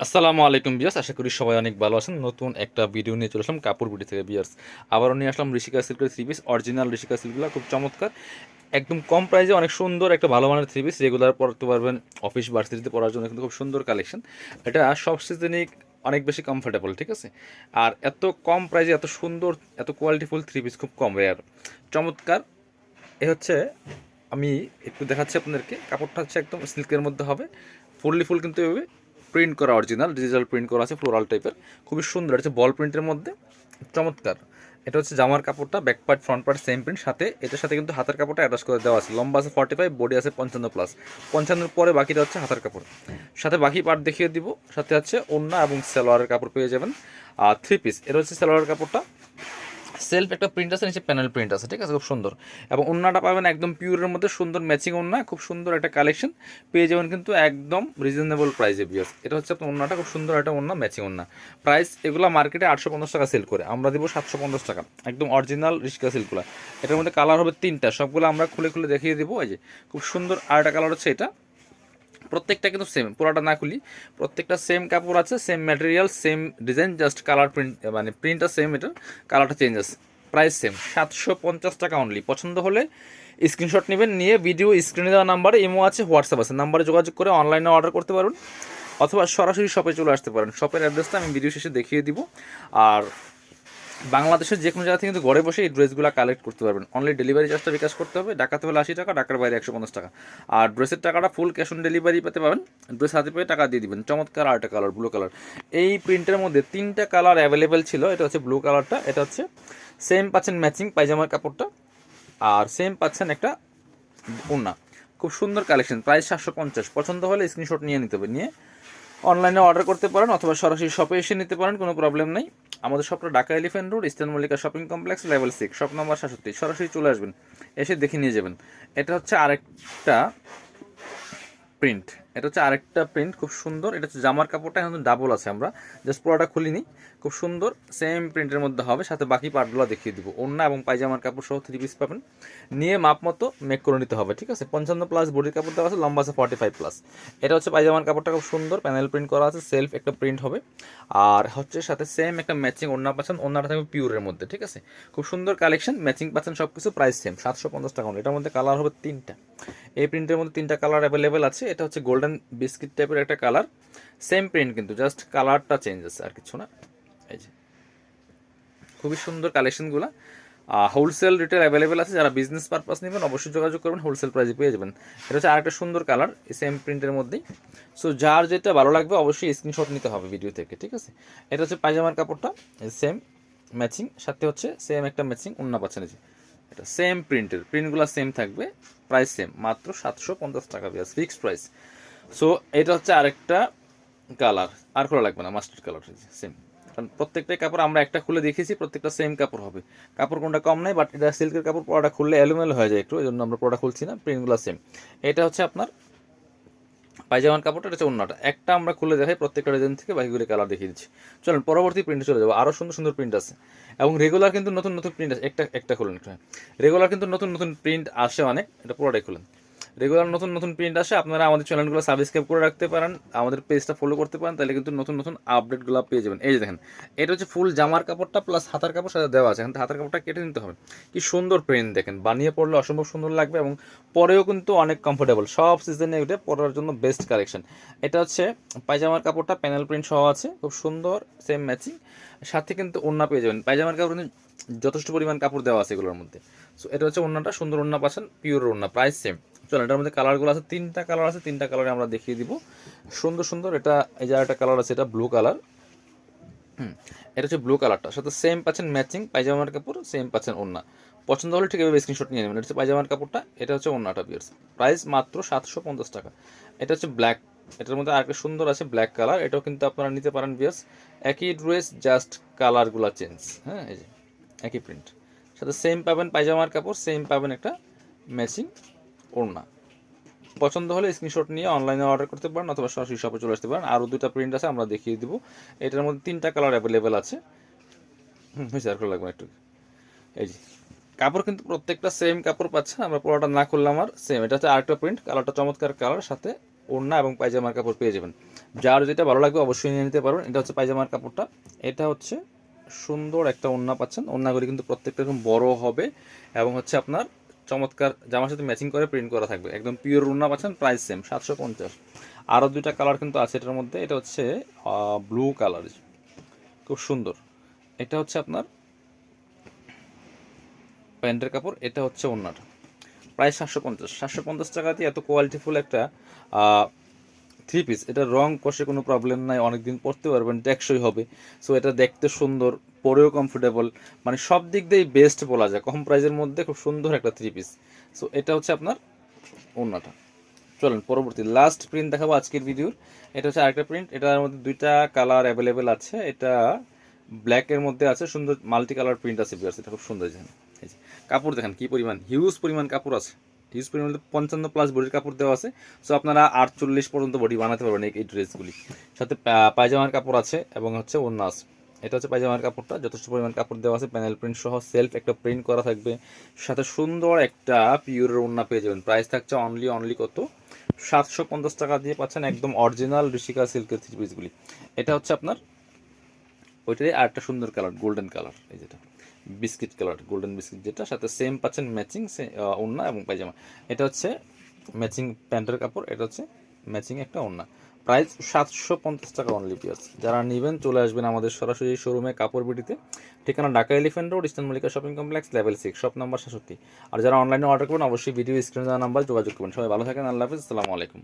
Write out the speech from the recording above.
আসসালামু আলাইকুম বিয়ার্স আশা করি সবাই অনেক ভালো আছেন। নতুন একটা ভিডিও নিয়ে চলে আসলাম কাপড় বিডি থেকে বিয়ার্স আবারও নিয়ে আসলাম ঋষিকা সিল্কের থ্রি পিস অরিজিনাল ঋষিকা সিল্কগুলো, খুব চমৎকার। একদম কম প্রাইসে অনেক সুন্দর একটা ভালো মানের থ্রি পিস রেগুলার পরতে পারবেন অফিস ভার্সিটিতে পরার জন্য কিন্তু খুব সুন্দর কালেকশন এটা সব সিজনই অনেক বেশি কমফোর্টেবল ঠিক আছে? আর এত কম প্রাইসে এত সুন্দর, এত কোয়ালিটিফুল থ্রি পিস খুব কম রেয়ার চমৎকার। এ হচ্ছে, আমি একটু দেখাচ্ছি আপনাদেরকে। কাপড়টা হচ্ছে একদম সিল্কের মধ্যে হবে। ফুললি ফুল কিন্তু এভাবে প্রিন্ট করা অরিজিনাল ডিজিটাল প্রিন্ট করা আছে ফ্লোরাল টাইপের খুবই সুন্দর আছে বল প্রিন্টের মধ্যে। চমৎকার। এটা হচ্ছে জামার কাপড়টা back part front part same print সাথে, এটার সাথে কিন্তু হাতের কাপড়টা অ্যাটাচ করে দেওয়া আছে। লম্বা আছে ফর্টি ফাইভ বডি আছে পঞ্চান্ন প্লাস পঞ্চান্নর পরে বাকিটা হচ্ছে হাতের কাপড়। সাথে বাকি পার্ট দেখিয়ে দিব। সাথে আছে ওড়না এবং সালোয়ারের কাপড় পেয়ে যাবেন। আর থ্রি পিস এটা হচ্ছে সালোয়ারের কাপড়টা। সেলফ একটা প্রিন্ট আছে, নিচে প্যানেল প্রিন্ট আছে, ঠিক আছে? খুব সুন্দর। এবং ওন্নাটা পাবেন একদম পিওরের মধ্যে, সুন্দর ম্যাচিং ওন্না খুব সুন্দর একটা কালেকশন পেয়ে যাবেন কিন্তু একদম রিজনেবল প্রাইসে বিয়ার্স এটা হচ্ছে আপনার ওন্নাটা খুব সুন্দর একটা ওন্না ম্যাচিং ওন্না প্রাইস এগুলো মার্কেটে আটশো পঞ্চাশ টাকা সেল করে। আমরা দিব সাতশো পঞ্চাশ টাকা। একদম অরিজিনাল রিস্কা সিল্কগুলো এটার মধ্যে কালার হবে তিনটা। সবগুলো আমরা খুলে খুলে দেখিয়ে দেবো। এই যে, খুব সুন্দর আরেকটা কালার হচ্ছে এটা। প্রত্যেকটা কিন্তু সেম পুরোটা না খুলি। প্রত্যেকটা সেম কাপড় আছে same material same design just colour print মানে প্রিন্টটা সেম এটা কালারটা চেঞ্জ আছে। প্রাইস সেম সাতশো পঞ্চাশ টাকা অনলি পছন্দ হলে স্ক্রিনশট নেবেন, নিয়ে ভিডিও স্ক্রিনে দেওয়া নাম্বারে ইমো আছে হোয়াটসঅ্যাপ আছে। নাম্বারে যোগাযোগ করে অনলাইনে অর্ডার করতে পারবেন অথবা সরাসরি শপে চলে আসতে পারেন। শপের অ্যাড্রেসটা আমি ভিডিও শেষে দেখিয়ে দিব। আর বাংলাদেশের যে কোনো জায়গা থেকে কিন্তু ঘরে বসে এই ড্রেসগুলো কালেক্ট করতে পারবেন। অনলি ডেলিভারি চার্জটা বিকাশ করতে হবে ঢাকাতে হলে আশি টাকা ঢাকার বাইরে একশো পঞ্চাশ টাকা। আর ড্রেসের টাকাটা ফুল ক্যাশ অন ডেলিভারি পেতে পাবেন ড্রেস হাতে পেয়ে টাকা দিয়ে দিবেন। চমৎকার আরেকটা কালার ব্লু কালার এই প্রিন্টের মধ্যে তিনটা কালার অ্যাভেলেবেল ছিল। এটা হচ্ছে ব্লু কালারটা এটা হচ্ছে সেম পাচ্ছেন ম্যাচিং পায়জামার কাপড়টা, আর সেম পাচ্ছেন একটা ওড়না। খুব সুন্দর কালেকশন প্রাইস সাতশো পঞ্চাশ। পছন্দ হলে স্ক্রিনশট নিয়ে নিতে হবে। নিয়ে অনলাইনে অর্ডার করতে পারেন, অথবা সরাসরি শপে এসে নিতে পারেন, কোনো প্রবলেম নেই। আমাদের শপটা Dhaka Elephant Road Eastern Mallika Shopping Complex level six shop number সাতষট্টি। সরাসরি চলে আসবেন, এসে দেখে নিয়ে যাবেন। এটা হচ্ছে আরেকটা প্রিন্ট এটা হচ্ছে আরেকটা প্রিন্ট খুব সুন্দর। এটা হচ্ছে জামার কাপড়টা, এখন ডাবল আছে আমরা। জাস্ট পুরোটা খুলিনি। খুব সুন্দর সেম প্রিন্টের মধ্যে হবে, সাথে বাকি পার্টগুলো দেখিয়ে দিব। ওড়না এবং পায়জামার কাপড় সহ থ্রি পিস পাবেন। নিয়ে মাপ মতো মেক করে নিতে হবে, ঠিক আছে? পঞ্চান্ন প্লাস বডির কাপড় দেওয়া আছে, লম্বা আছে ফর্টি ফাইভ প্লাস এটা হচ্ছে পায়জামার কাপড়টা খুব সুন্দর প্যানেল প্রিন্ট করা আছে সেলফ একটা প্রিন্ট হবে। আর হচ্ছে সাথে সেম একটা ম্যাচিং ওড়না পাচ্ছেন, ওড়নাটা থাকবে পিওরের মধ্যে, ঠিক আছে? খুব সুন্দর কালেকশন ম্যাচিং পাচ্ছেন সব কিছু প্রাইস সেম সাতশো পঞ্চাশ টাকা। এটার মধ্যে কালার হবে তিনটা। এই প্রিন্টের মধ্যে তিনটা কালার অ্যাভেলেবেল আছে। এটা হচ্ছে গোল্ডেন বিস্কিট টাইপের একটা কালার সেম প্রিন্ট কিন্তু জাস্ট কালারটা চেঞ্জ আছে, আর কিছু না। খুবই সুন্দর কালেকশনগুলো হোলসেল রিটেল অ্যাভেলেবেল আছে, যারা বিজনেস পারপাস নেবেন অবশ্যই যোগাযোগ করবেন হোলসেল প্রাইসে পেয়ে যাবেন। এটা হচ্ছে আরেকটা সুন্দর কালার সেম প্রিন্টের মধ্যেই। সো যার যেটা ভালো লাগবে, অবশ্যই স্ক্রিনশট নিতে হবে ভিডিও থেকে, ঠিক আছে? এটা হচ্ছে পায়জামার কাপড়টা সেম ম্যাচিং সাথে হচ্ছে সেম একটা ম্যাচিং অন্য পাচ্ছেন এটা সেম প্রিন্টের প্রিন্টগুলো সেম থাকবে প্রাইস সেম মাত্র সাতশো পঞ্চাশ টাকা বিয়াস ফিক্সড প্রাইস সো এটা হচ্ছে আরেকটা কালার আর খোলা লাগবে না মাস্টার্ড কালার সেম কারণ প্রত্যেকটা কাপড় আমরা একটা খুলে দেখেছি, প্রত্যেকটা সেম কাপড় হবে। কাপড় কোনটা কম নাই বাট এটা সিল্কের কাপড় পড়াটা খুললে এলোমেলো হয়ে যায় একটু এই জন্য আমরা পড়া খুলছি না প্রিন্টগুলো সেম এটা হচ্ছে আপনার পায়জামার কাপড়টা, এটা হচ্ছে অন্যটা। একটা আমরা খুলে দেখাই, প্রত্যেকটা ডিজাইন থেকে বাকিগুলি কালার দেখিয়ে দিচ্ছি। চলুন, পরবর্তী প্রিন্টে চলে যাব। আরও সুন্দর সুন্দর প্রিন্ট আছে। এবং রেগুলার কিন্তু নতুন নতুন প্রিন্ট আছে। একটা একটা খুলুন রেগুলার কিন্তু নতুন নতুন প্রিন্ট আসে অনেক, এটা পুরোটাই খুলেন। রেগুলার নতুন নতুন প্রিন্ট আসে, আপনারা আমাদের চ্যানেলগুলো সাবস্ক্রাইব করে রাখতে পারেন, আমাদের পেজটা ফলো করতে পারেন, তাহলে কিন্তু নতুন নতুন আপডেটগুলো পেয়ে যাবেন। এই যে দেখেন, এটা হচ্ছে ফুল জামার কাপড়টা প্লাস হাতার কাপড় সাথে দেওয়া আছে। এখন হাতার কাপড়টা কেটে নিতে হবে। কি সুন্দর প্রিন্ট দেখেন, বানিয়ে পড়লে অসম্ভব সুন্দর লাগবে এবং পরেও কিন্তু অনেক কমফোর্টেবল সব সিজনে উঠে পরার জন্য বেস্ট কালেকশন এটা হচ্ছে পায়জামার কাপড়টা প্যানেল প্রিন্ট সহ আছে, খুব সুন্দর সেম ম্যাচিং সাথে কিন্তু ওড়না পেয়ে যাবেন। পায়জামার কাপড় কিন্তু যথেষ্ট পরিমাণ কাপড় দেওয়া আছে এগুলোর মধ্যে। সো এটা হচ্ছে ওড়নাটা, সুন্দর ওড়না পাচ্ছেন পিওর ওড়না প্রাইস সেম চলো এটার মধ্যে কালারগুলো আছে, তিনটা কালার আছে, তিনটা কালারে আমরা দেখিয়ে দিব। সুন্দর সুন্দর, এটা, এই যে একটা কালার আছে, এটা ব্লু কালার এটা হচ্ছে ব্লু কালারটা সাথে সেম পাচ্ছেন ম্যাচিং পায়জামার কাপড় সেম পাচ্ছেন ওড়না। পছন্দ হলে ঠিক এভাবে স্ক্রিনশট নিয়ে নেবেন। এটা হচ্ছে পায়জামার কাপড়টা, এটা হচ্ছে ওড়নাটা বিয়ার্স প্রাইস মাত্র সাতশো পঞ্চাশ টাকা। এটা হচ্ছে ব্ল্যাক এটার মধ্যে আরেকটা সুন্দর আছে ব্ল্যাক কালার এটাও কিন্তু আপনারা নিতে পারেন বিয়ার্স একই ড্রেস জাস্ট কালারগুলো চেঞ্জ হ্যাঁ এই যে। একই প্রিন্ট সাথে সেম পাবেন পায়জামার কাপড় সেম পাবেন একটা ম্যাচিং ওড়না। পছন্দ হলে স্ক্রিনশট নিয়ে অনলাইনে অর্ডার করতে পারেন অথবা সরাসরি শপে চলে আসতে পারেন। আরও দুটা প্রিন্ট আছে, আমরা দেখিয়ে দিব। এটার মধ্যে তিনটা কালার অ্যাভেলেবেল আছে। হুম আর লাগবে একটু। এই যে, কাপড় কিন্তু প্রত্যেকটা সেম কাপড় পাচ্ছে, আমরা পুরোটা না করলাম আর সেম এটা হচ্ছে আরেকটা প্রিন্ট কালারটা চমৎকার কালার সাথে ওড়না এবং পায়জামার কাপড় পেয়ে যাবেন। যার যেটা ভালো লাগবে অবশ্যই নিয়ে নিতে পারবেন। এটা হচ্ছে পায়জামার কাপড়টা। এটা হচ্ছে সুন্দর একটা ওড়না পাচ্ছেন। ওড়নাগুলি কিন্তু প্রত্যেকটা এরকম বড় হবে এবং হচ্ছে আপনার চমৎকার জামার সাথে ম্যাচিং করে প্রিন্ট করা থাকবে। একদম পিওর ওড়না পাচ্ছেন প্রাইস সেম সাতশো পঞ্চাশ। আরও দুইটা কালার কিন্তু আছে এটার মধ্যে, এটা হচ্ছে ব্লু কালার খুব সুন্দর। এটা হচ্ছে আপনার প্যান্টের কাপড়, এটা হচ্ছে ওড়নাটা। প্রায় সাতশো পঞ্চাশ। সাতশো পঞ্চাশ টাকাতে এত কোয়ালিটিফুল একটা থ্রি পিস এটা রং কষে কোনো প্রবলেম নাই, অনেকদিন পরতে পারবেন, টেকসই হবে। সো এটা দেখতে সুন্দর, পরেও কমফোর্টেবল মানে সব দিক দিয়েই বেস্ট বলা যায়। কম প্রাইজের মধ্যে খুব সুন্দর একটা থ্রি পিস সো এটা হচ্ছে আপনার অন্যটা চলেন, পরবর্তী লাস্ট প্রিন্ট দেখাবো আজকের ভিডিওর এটা হচ্ছে আরেকটা প্রিন্ট এটার মধ্যে দুইটা কালার অ্যাভেলেবেল আছে। এটা ব্ল্যাকের মধ্যে আছে, সুন্দর মাল্টি কালার প্রিন্ট আছে বিয়ার্স এটা খুব সুন্দর দেখেন। কাপড় দেখেন কি পরিমাণ হিউজ পরিমাণ কাপড় আছে। হিউজ পরিমাণ পঞ্চান্ন প্লাস বডির কাপড় দেওয়া আছে। সো আপনারা আটচল্লিশ পর্যন্ত বডি বানাতে পারবেন এই- ড্রেসগুলি সাথে পায়জামার কাপড় আছে এবং হচ্ছে অন্য আছে এটা হচ্ছে পায়জামার কাপড়টা। যথেষ্ট পরিমাণ কাপড় দেওয়া আছে প্যানেল প্রিন্ট সহ। সেলফ একটা প্রিন্ট করা থাকবে। সাথে সুন্দর একটা পিওরের ওড়না পেয়ে যাবেন। প্রাইস থাকছে অনলি অনলি কত? সাতশো পঞ্চাশ টাকা দিয়ে পাচ্ছেন একদম অরিজিনাল ঋষিকা সিল্কের থ্রি পিসগুলি এটা হচ্ছে আপনার ওইটারই আর একটা সুন্দর কালার গোল্ডেন কালার, এই যেটা। বিস্কিট কালার গোল্ডেন বিস্কিট যেটা, সাথে সেম পাচ্ছেন ম্যাচিং ওড়না এবং পায়জামা। এটা হচ্ছে ম্যাচিং প্যান্টের কাপড়, এটা হচ্ছে ম্যাচিং একটা ওড়না। প্রাইস সাতশো পঞ্চাশ টাকা অনলি পিয়ার্স যারা নেবেন, চলে আসবেন আমাদের সরাসরি শোরুমে কাপড় বিটিতে। ঠিকানা Dhaka Elephant Road Eastern Mallika Shopping Complex level six shop number সাতষট্টি আর যারা অনলাইনে অর্ডার করবেন, অবশ্যই ভিডিও স্ক্রিনে দেওয়া নাম্বার যোগাযোগ করবেন। সবাই ভালো থাকেন, আল্লাহ হাফিজ, আসসালামু আলাইকুম।